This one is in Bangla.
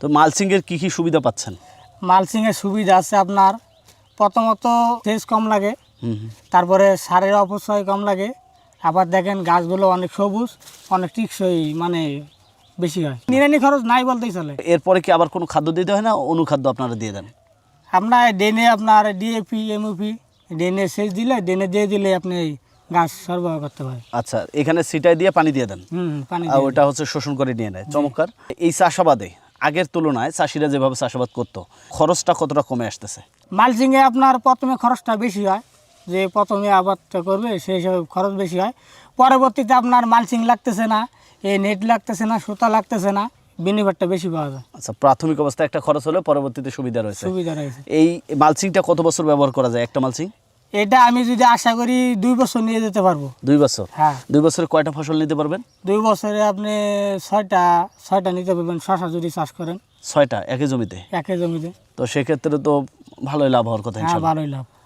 তো মালসিংয়ের কী কী সুবিধা পাচ্ছেন? মালসিংয়ের সুবিধা আছে আপনার প্রথমত সেচ কম লাগে। তারপরে সারের অপচয় কম লাগে আবার দেখেন গাছগুলো অনেক সবুজ অনেক টিকসই মানে বেশি হয়। নিরানি খরচ নাই বলতেই চলে। এরপরে কি আবার কোনো খাদ্য দিতে হয় না? অনুখাদ্য আপনারা দিয়ে দেন? আপনার ডেনে আপনার ডিএপি এমওপি ডেনে সেচ দিলে ডেনে দিয়ে দিলে আপনি গাছ সরবরাহ করতে পারেন। আচ্ছা এখানে সিটাই দিয়ে পানি দিয়ে দেন? হুম হুম, পানি আর ওটা হচ্ছে শোষণ করে নিয়ে নেয়। চমৎকার। এই চাষাবাদে আগের তুলনায় চাষিরা যেভাবে চাষাবাদ করতো খরচটা কতটা কমে আসতেছে? মালচিংয়ে আপনার প্রথমে খরচটা বেশি হয় যে প্রথমে আবাদটা করবে সেই হিসাবে খরচ বেশি হয়। পরবর্তীতে আপনার মালচিং লাগতেছে না এই নেট লাগতেছে না সুতা লাগতেছে না বেনিফিটটা বেশি পাওয়া যায়। আচ্ছা প্রাথমিক অবস্থায় একটা খরচ হলে পরবর্তীতে সুবিধা রয়েছে। সুবিধা রয়েছে। এই মালচিংটা কত বছর ব্যবহার করা যায় একটা মালচিং? এটা আমি যদি আশা করি দুই বছর নিয়ে যেতে পারব। দুই বছর? হ্যাঁ। দুই বছরে কয়টা ফসল নিতে পারবেন? দুই বছরে আপনি ছয়টা ছয়টা নিতে পারবেন শশা যদি চাষ করেন। ছয়টা একই জমিতে? একই জমিতে। তো সেক্ষেত্রে তো ভালোই লাভ হওয়ার কথা হ্যাঁ ভালোই লাভ।